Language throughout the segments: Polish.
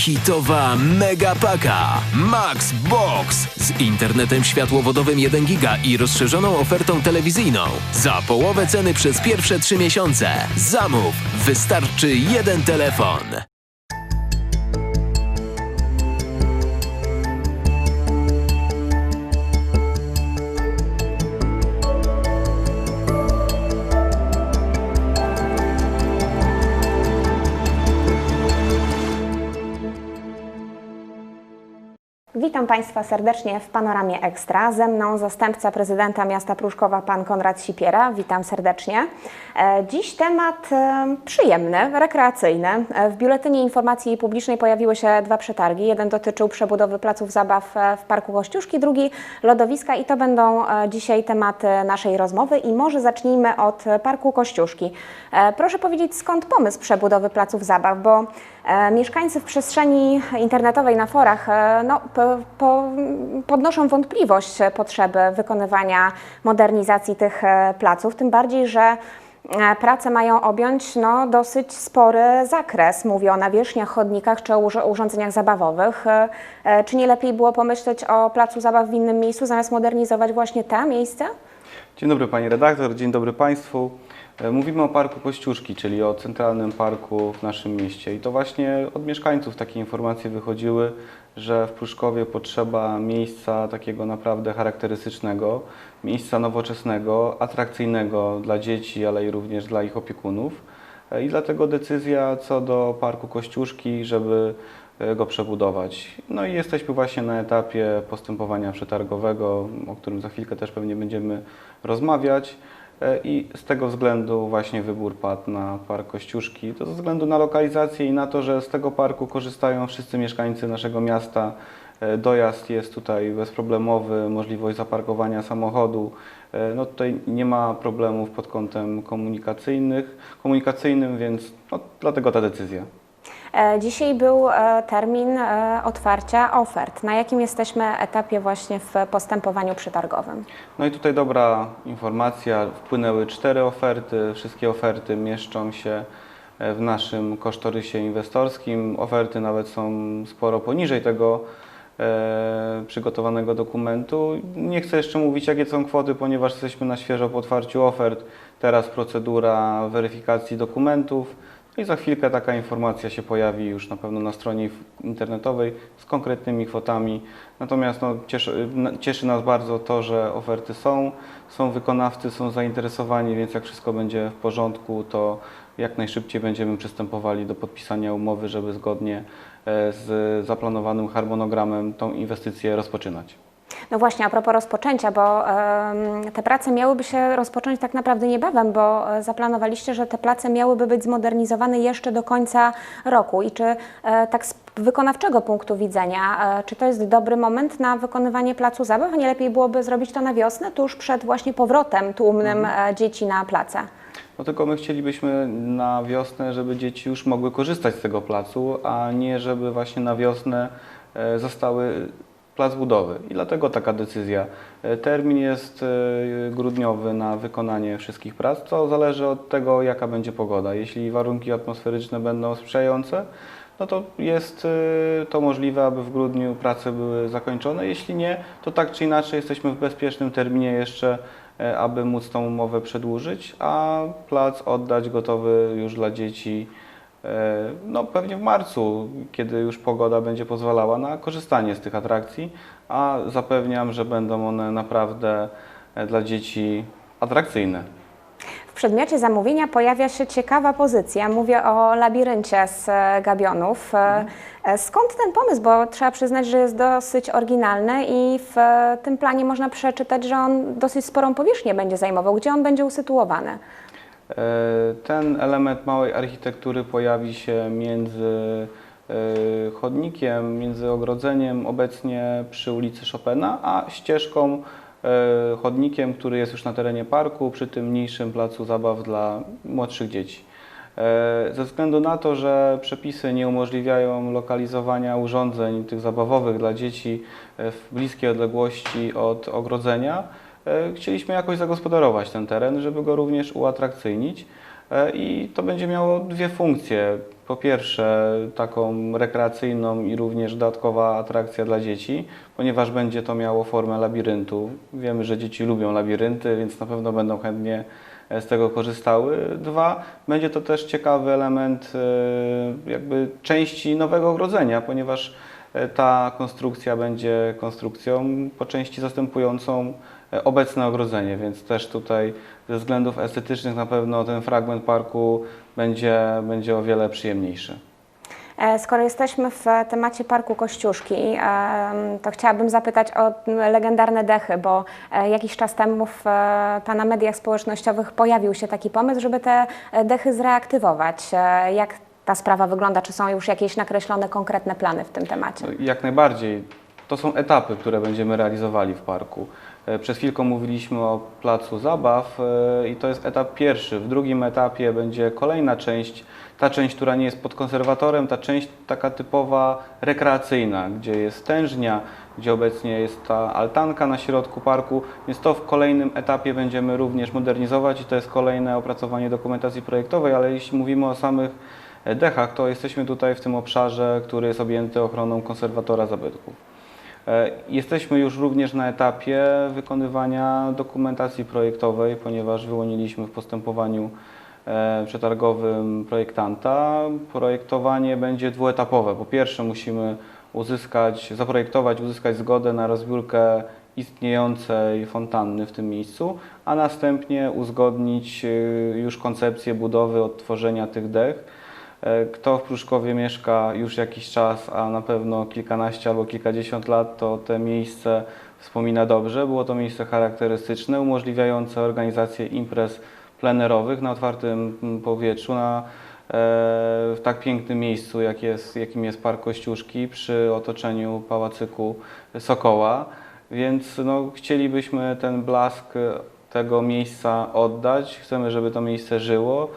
Hitowa Mega Paka Max Box z internetem światłowodowym 1 giga i rozszerzoną ofertą telewizyjną. Za połowę ceny przez pierwsze trzy miesiące. Zamów. Wystarczy jeden telefon. Witam Państwa serdecznie w Panoramie Ekstra. Ze mną zastępca prezydenta miasta Pruszkowa, pan Konrad Sipiera. Witam serdecznie. E, Dziś temat e, przyjemny, rekreacyjny. E, W Biuletynie Informacji Publicznej pojawiły się dwa przetargi. Jeden dotyczył przebudowy placów zabaw w Parku Kościuszki, drugi lodowiska i to będą dzisiaj tematy naszej rozmowy. I może zacznijmy od Parku Kościuszki. Proszę powiedzieć, skąd pomysł przebudowy placów zabaw, bo mieszkańcy w przestrzeni internetowej na forach no, po, po, podnoszą wątpliwość potrzeby wykonywania modernizacji tych e, placów, tym bardziej, że e, prace mają objąć no, dosyć spory zakres. Mówię o nawierzchniach, chodnikach czy urządzeniach zabawowych. E, Czy nie lepiej było pomyśleć o placu zabaw w innym miejscu, zamiast modernizować właśnie te miejsca? Dzień dobry Pani redaktor, dzień dobry Państwu. E, Mówimy o Parku Kościuszki, czyli o centralnym parku w naszym mieście. I to właśnie od mieszkańców takie informacje wychodziły, że w Pruszkowie potrzeba miejsca takiego naprawdę charakterystycznego, miejsca nowoczesnego, atrakcyjnego dla dzieci, ale i również dla ich opiekunów. E, I dlatego decyzja co do Parku Kościuszki, żeby e, go przebudować. No i jesteśmy właśnie na etapie postępowania przetargowego, o którym za chwilkę też pewnie będziemy rozmawiać. E, I z tego względu właśnie wybór padł na Park Kościuszki. To ze względu na lokalizację i na to, że z tego parku korzystają wszyscy mieszkańcy naszego miasta. E, Dojazd jest tutaj bezproblemowy, możliwość zaparkowania samochodu. E, No tutaj nie ma problemów pod kątem komunikacyjnych, komunikacyjnym, więc no, dlatego ta decyzja. E, Dzisiaj był e, termin e, otwarcia ofert. Na jakim jesteśmy etapie właśnie w postępowaniu przetargowym? No i tutaj dobra informacja. Wpłynęły cztery oferty. Wszystkie oferty mieszczą się w naszym kosztorysie inwestorskim. Oferty nawet są sporo poniżej tego przygotowanego dokumentu. Nie chcę jeszcze mówić, jakie są kwoty, ponieważ jesteśmy na świeżo po otwarciu ofert. Teraz procedura weryfikacji dokumentów. I za chwilkę taka informacja się pojawi już na pewno na stronie internetowej z konkretnymi kwotami. Natomiast no, cieszy, cieszy nas bardzo to, że oferty są, są wykonawcy, są zainteresowani, więc jak wszystko będzie w porządku, to jak najszybciej będziemy przystępowali do podpisania umowy, żeby zgodnie e, z zaplanowanym harmonogramem tą inwestycję rozpoczynać. No właśnie, a propos rozpoczęcia, bo te prace miałyby się rozpocząć tak naprawdę niebawem, bo e, zaplanowaliście, że te place miałyby być zmodernizowane jeszcze do końca roku. I czy e, tak z wykonawczego punktu widzenia, e, czy to jest dobry moment na wykonywanie placu zabaw, a nie lepiej byłoby zrobić to na wiosnę, tuż przed właśnie powrotem tłumnym e, dzieci na place? No tylko my chcielibyśmy na wiosnę, żeby dzieci już mogły korzystać z tego placu, a nie żeby właśnie na wiosnę zostały plac budowy. I dlatego taka decyzja. E, Termin jest e, grudniowy na wykonanie wszystkich prac, co zależy od tego, jaka będzie pogoda. Jeśli warunki atmosferyczne będą sprzyjające, no to jest e, to możliwe, aby w grudniu prace były zakończone. Jeśli nie, to tak czy inaczej jesteśmy w bezpiecznym terminie jeszcze aby móc tą umowę przedłużyć, a plac oddać gotowy już dla dzieci no pewnie w marcu, kiedy już pogoda będzie pozwalała na korzystanie z tych atrakcji, a zapewniam, że będą one naprawdę e, dla dzieci atrakcyjne. W przedmiocie zamówienia pojawia się ciekawa pozycja. Mówię o labiryncie z e, gabionów. E, e, Skąd ten pomysł? Bo trzeba przyznać, że jest dosyć oryginalny i w e, tym planie można przeczytać, że on dosyć sporą powierzchnię będzie zajmował. Gdzie on będzie usytuowany? E, Ten element małej architektury pojawi się między e, chodnikiem, między ogrodzeniem obecnie przy ulicy Chopina, a ścieżką, e, chodnikiem, który jest już na terenie parku, przy tym mniejszym placu zabaw dla młodszych dzieci. Ze względu na to, że przepisy nie umożliwiają lokalizowania urządzeń tych zabawowych dla dzieci w bliskiej odległości od ogrodzenia, chcieliśmy jakoś zagospodarować ten teren, żeby go również uatrakcyjnić. E, I to będzie miało dwie funkcje. po pierwsze taką rekreacyjną i również dodatkowa atrakcja dla dzieci, ponieważ będzie to miało formę labiryntu. Wiemy, że dzieci lubią labirynty, więc na pewno będą chętnie e, z tego korzystały. Dwa, będzie to też ciekawy element e, jakby części nowego ogrodzenia, ponieważ e, ta konstrukcja będzie konstrukcją po części zastępującą e, obecne ogrodzenie, więc też tutaj ze względów estetycznych na pewno ten fragment parku będzie, będzie o wiele przyjemniejszy. E, Skoro jesteśmy w temacie Parku Kościuszki, to chciałabym zapytać o legendarne dechy, bo e, jakiś czas temu w e, Pana mediach społecznościowych pojawił się taki pomysł, żeby te e, dechy zreaktywować. E, Jak ta sprawa wygląda? Czy są już jakieś nakreślone konkretne plany w tym temacie? Jak najbardziej. To są etapy, które będziemy realizowali w parku. E, Przed chwilką mówiliśmy o placu zabaw e, i to jest etap pierwszy. W drugim etapie będzie kolejna część, ta część, która nie jest pod konserwatorem, ta część taka typowa rekreacyjna, gdzie jest tężnia, gdzie obecnie jest ta altanka na środku parku, więc to w kolejnym etapie będziemy również modernizować i to jest kolejne opracowanie dokumentacji projektowej, ale jeśli mówimy o samych dechach, to jesteśmy tutaj w tym obszarze, który jest objęty ochroną konserwatora zabytków. E, Jesteśmy już również na etapie wykonywania dokumentacji projektowej, ponieważ wyłoniliśmy w postępowaniu e, przetargowym projektanta. Projektowanie będzie dwuetapowe. Po pierwsze musimy uzyskać, zaprojektować, uzyskać zgodę na rozbiórkę istniejącej fontanny w tym miejscu, a następnie uzgodnić e, już koncepcję budowy, odtworzenia tych dech. E, Kto w Pruszkowie mieszka już jakiś czas, a na pewno kilkanaście albo kilkadziesiąt lat, to te miejsce wspomina dobrze. Było to miejsce charakterystyczne, umożliwiające organizację imprez plenerowych na otwartym mm, powietrzu, na, e, w tak pięknym miejscu, jak jest, jakim jest Park Kościuszki, przy otoczeniu Pałacyku Sokoła. Więc no, chcielibyśmy ten blask tego miejsca oddać. Chcemy, żeby to miejsce żyło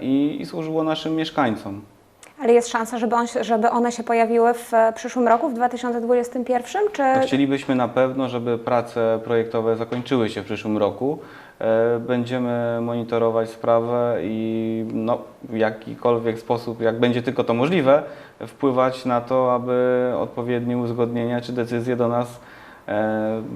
i, i służyło naszym mieszkańcom. Ale jest szansa, żeby, on, żeby one się pojawiły w e, przyszłym roku, w 2021? Czy Chcielibyśmy na pewno, żeby prace projektowe zakończyły się w przyszłym roku. E, Będziemy monitorować sprawę i no, w jakikolwiek sposób, jak będzie tylko to możliwe, wpływać na to, aby odpowiednie uzgodnienia czy decyzje do nas e,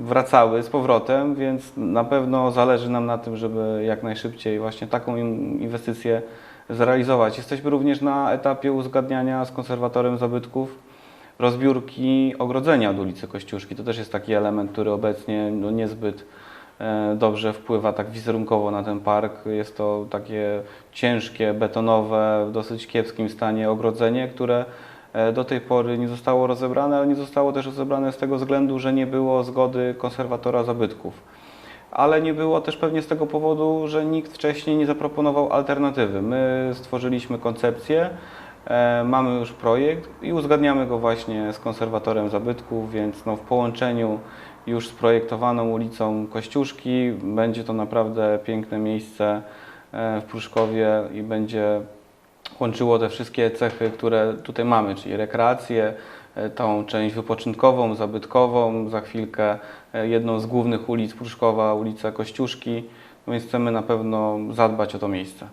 wracały z powrotem, więc na pewno zależy nam na tym, żeby jak najszybciej właśnie taką in- inwestycję zrealizować. Jesteśmy również na etapie uzgadniania z konserwatorem zabytków rozbiórki ogrodzenia od ulicy Kościuszki. To też jest taki element, który obecnie no, niezbyt e, dobrze wpływa tak wizerunkowo na ten park. Jest to takie ciężkie, betonowe, w dosyć kiepskim stanie ogrodzenie, które e, do tej pory nie zostało rozebrane, ale nie zostało też rozebrane z tego względu, że nie było zgody konserwatora zabytków ale nie było też pewnie z tego powodu, że nikt wcześniej nie zaproponował alternatywy. My stworzyliśmy koncepcję, e, mamy już projekt i uzgadniamy go właśnie z konserwatorem zabytków, więc no, w połączeniu już z projektowaną ulicą Kościuszki będzie to naprawdę piękne miejsce e, w Pruszkowie i będzie łączyło te wszystkie cechy, które tutaj mamy, czyli rekreację, e, tą część wypoczynkową, zabytkową, za chwilkę e, jedną z głównych ulic Pruszkowa, ulica Kościuszki, no więc chcemy na pewno zadbać o to miejsce.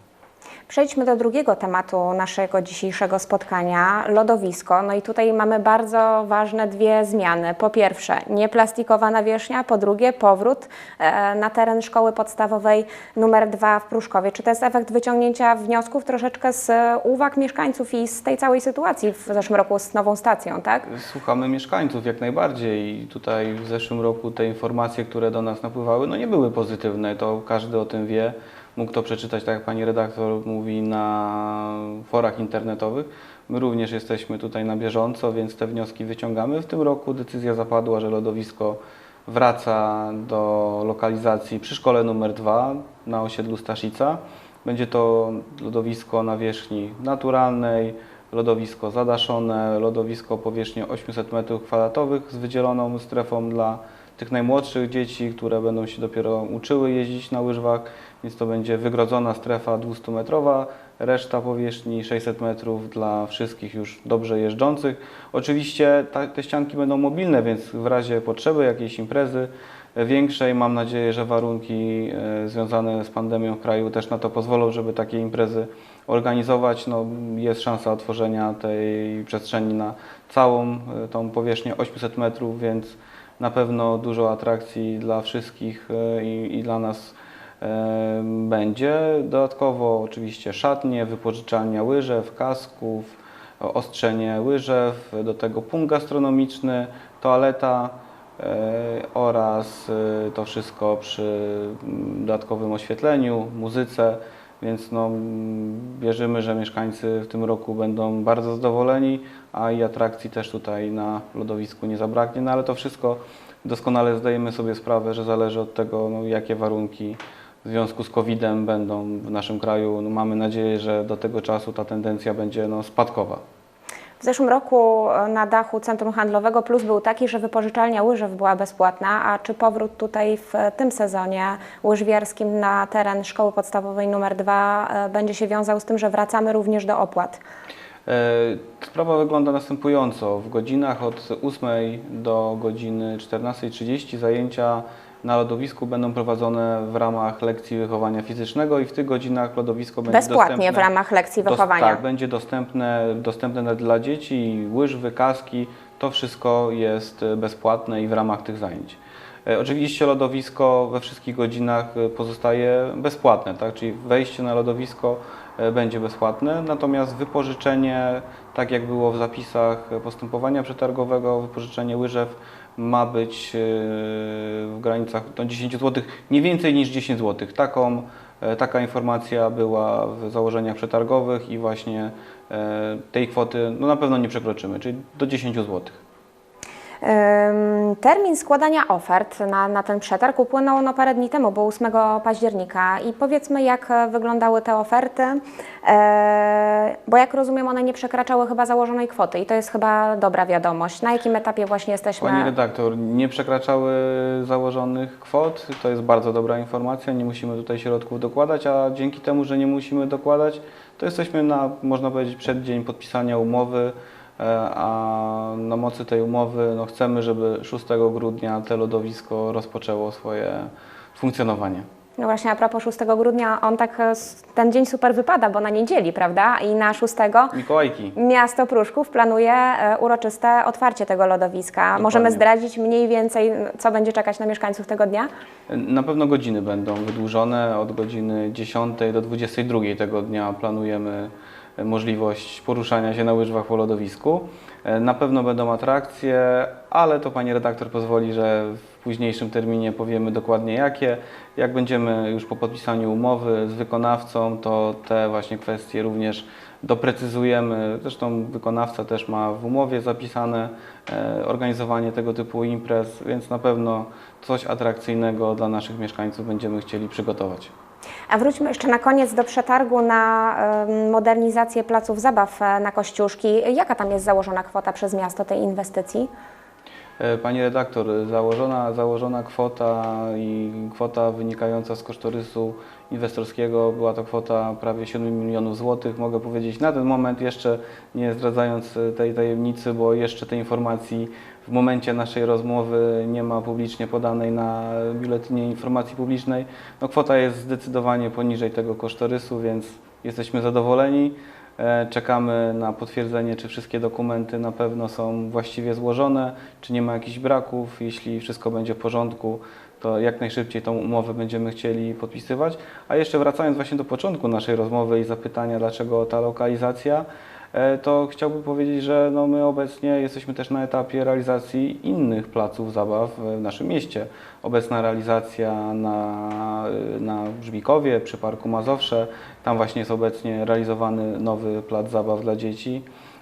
Przejdźmy do drugiego tematu naszego dzisiejszego spotkania lodowisko. No i tutaj mamy bardzo ważne dwie zmiany. Po pierwsze, nie plastikowa nawierzchnia, po drugie, powrót e, na teren szkoły podstawowej numer 2 w Pruszkowie. Czy to jest efekt wyciągnięcia wniosków troszeczkę z uwag mieszkańców i z tej całej sytuacji w zeszłym roku z nową stacją, tak? Słuchamy mieszkańców jak najbardziej i tutaj w zeszłym roku te informacje, które do nas napływały, no nie były pozytywne, to każdy o tym wie. Mógł to przeczytać, tak jak pani redaktor mówi, na forach internetowych. My również jesteśmy tutaj na bieżąco, więc te wnioski wyciągamy. W tym roku decyzja zapadła, że lodowisko wraca do lokalizacji przy szkole numer 2 na osiedlu Staszica. Będzie to lodowisko nawierzchni naturalnej, lodowisko zadaszone, lodowisko powierzchni 800 m2 z wydzieloną strefą dla tych najmłodszych dzieci, które będą się dopiero uczyły jeździć na łyżwach, więc to będzie wygrodzona strefa 200-metrowa, reszta powierzchni 600 metrów dla wszystkich już dobrze jeżdżących. Oczywiście te ścianki będą mobilne, więc w razie potrzeby jakiejś imprezy większej, mam nadzieję, że warunki e, związane z pandemią w kraju też na to pozwolą, żeby takie imprezy organizować, no, jest szansa otworzenia tej przestrzeni na całą e, tą powierzchnię 800 metrów, więc na pewno dużo atrakcji dla wszystkich e, i, i dla nas e, będzie. Dodatkowo oczywiście szatnie, wypożyczalnia łyżew, kasków, ostrzenie łyżew, do tego punkt gastronomiczny, toaleta e, oraz to wszystko przy mm, dodatkowym oświetleniu, muzyce, więc no, wierzymy, że mieszkańcy w tym roku będą bardzo zadowoleni, a i atrakcji też tutaj na lodowisku nie zabraknie, no ale to wszystko doskonale zdajemy sobie sprawę, że zależy od tego, no, jakie warunki w związku z COVID-em będą w naszym kraju. No, mamy nadzieję, że do tego czasu ta tendencja będzie no, spadkowa. W zeszłym roku e, na dachu Centrum Handlowego plus był taki, że wypożyczalnia łyżew była bezpłatna, a czy powrót tutaj w tym sezonie łyżwiarskim na teren Szkoły Podstawowej nr 2 będzie się wiązał z tym, że wracamy również do opłat? E, Sprawa wygląda następująco. W godzinach od 8 do godziny 14.30 zajęcia na lodowisku będą prowadzone w ramach lekcji wychowania fizycznego i w tych godzinach lodowisko będzie Bezpłatnie w dostępne. ramach lekcji Dos- wychowania. Tak, będzie dostępne, dostępne dla dzieci, łyżwy, kaski, to wszystko jest bezpłatne i w ramach tych zajęć. E, Oczywiście lodowisko we wszystkich godzinach pozostaje bezpłatne, tak? czyli wejście na lodowisko będzie bezpłatne, natomiast wypożyczenie, tak jak było w zapisach postępowania przetargowego, wypożyczenie łyżew ma być e, w granicach no, 10 zł, nie więcej niż 10 zł. Taką, e, taka informacja była w założeniach przetargowych i właśnie e, tej kwoty no, na pewno nie przekroczymy, czyli do 10 zł. Termin składania ofert na, na ten przetarg upłynął no parę dni temu, bo 8 października. I powiedzmy, jak e, wyglądały te oferty, e, bo jak rozumiem, one nie przekraczały chyba założonej kwoty i to jest chyba dobra wiadomość. Na jakim etapie właśnie jesteśmy? Pani redaktor, nie przekraczały założonych kwot, to jest bardzo dobra informacja, nie musimy tutaj środków dokładać, a dzięki temu, że nie musimy dokładać, to jesteśmy na, można powiedzieć, przeddzień podpisania umowy, a na mocy tej umowy no, chcemy, żeby 6 grudnia to lodowisko rozpoczęło swoje funkcjonowanie. No właśnie, a propos 6 grudnia, on tak, e, ten dzień super wypada, bo na niedzieli, prawda? I na 6 Mikołajki. Miasto Pruszków planuje e, uroczyste otwarcie tego lodowiska. Możemy zdradzić mniej więcej, co będzie czekać na mieszkańców tego dnia? Na pewno godziny będą wydłużone. Od godziny 10 do 22 tego dnia planujemy e, możliwość poruszania się na łyżwach po lodowisku. E, Na pewno będą atrakcje, ale to pani redaktor pozwoli, że w późniejszym terminie powiemy dokładnie jakie. Jak będziemy już po podpisaniu umowy z wykonawcą, to te właśnie kwestie również doprecyzujemy. Zresztą wykonawca też ma w umowie zapisane e, organizowanie tego typu imprez, więc na pewno coś atrakcyjnego dla naszych mieszkańców będziemy chcieli przygotować. A wróćmy jeszcze na koniec do przetargu na modernizację placów zabaw e, na Kościuszki. Jaka tam jest założona kwota przez miasto tej inwestycji? E, Pani redaktor, założona, założona kwota i kwota wynikająca z kosztorysu inwestorskiego była to kwota prawie 7 milionów złotych. Mogę powiedzieć na ten moment jeszcze nie zdradzając e, tej tajemnicy, bo jeszcze tej informacji w momencie naszej rozmowy nie ma publicznie podanej na biuletynie informacji publicznej. No, kwota jest zdecydowanie poniżej tego kosztorysu, więc jesteśmy zadowoleni. E, Czekamy na potwierdzenie, czy wszystkie dokumenty na pewno są właściwie złożone, czy nie ma jakichś braków. Jeśli wszystko będzie w porządku, to jak najszybciej tą umowę będziemy chcieli podpisywać. A jeszcze wracając właśnie do początku naszej rozmowy i zapytania, dlaczego ta lokalizacja, e, to chciałbym powiedzieć, że no my obecnie jesteśmy też na etapie realizacji innych placów zabaw w naszym mieście. Obecna realizacja na, na Brzmikowie przy Parku Mazowsze, tam właśnie jest obecnie realizowany nowy plac zabaw dla dzieci.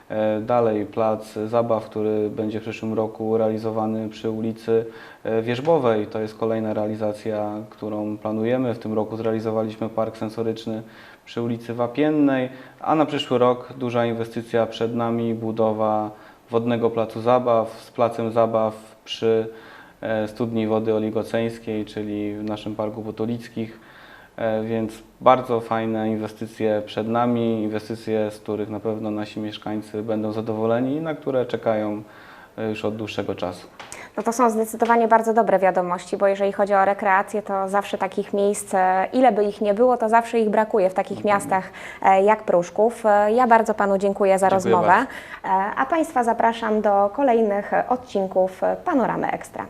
E, Dalej plac zabaw, który będzie w przyszłym roku realizowany przy ulicy e, Wierzbowej. To jest kolejna realizacja, którą planujemy. W tym roku zrealizowaliśmy park sensoryczny przy ulicy Wapiennej, a na przyszły rok duża inwestycja przed nami, budowa wodnego placu zabaw z placem zabaw przy e, studni wody oligoceńskiej, czyli w naszym Parku Potolickich. E, Więc bardzo fajne inwestycje przed nami, inwestycje, z których na pewno nasi mieszkańcy będą zadowoleni i na które czekają e, już od dłuższego czasu. No to są zdecydowanie bardzo dobre wiadomości, bo jeżeli chodzi o rekreację, to zawsze takich miejsc, e, ile by ich nie było, to zawsze ich brakuje w takich miastach e, jak Pruszków. Ja bardzo Panu dziękuję za Dziękuję rozmowę, bardzo. a Państwa zapraszam do kolejnych odcinków Panoramy Ekstra.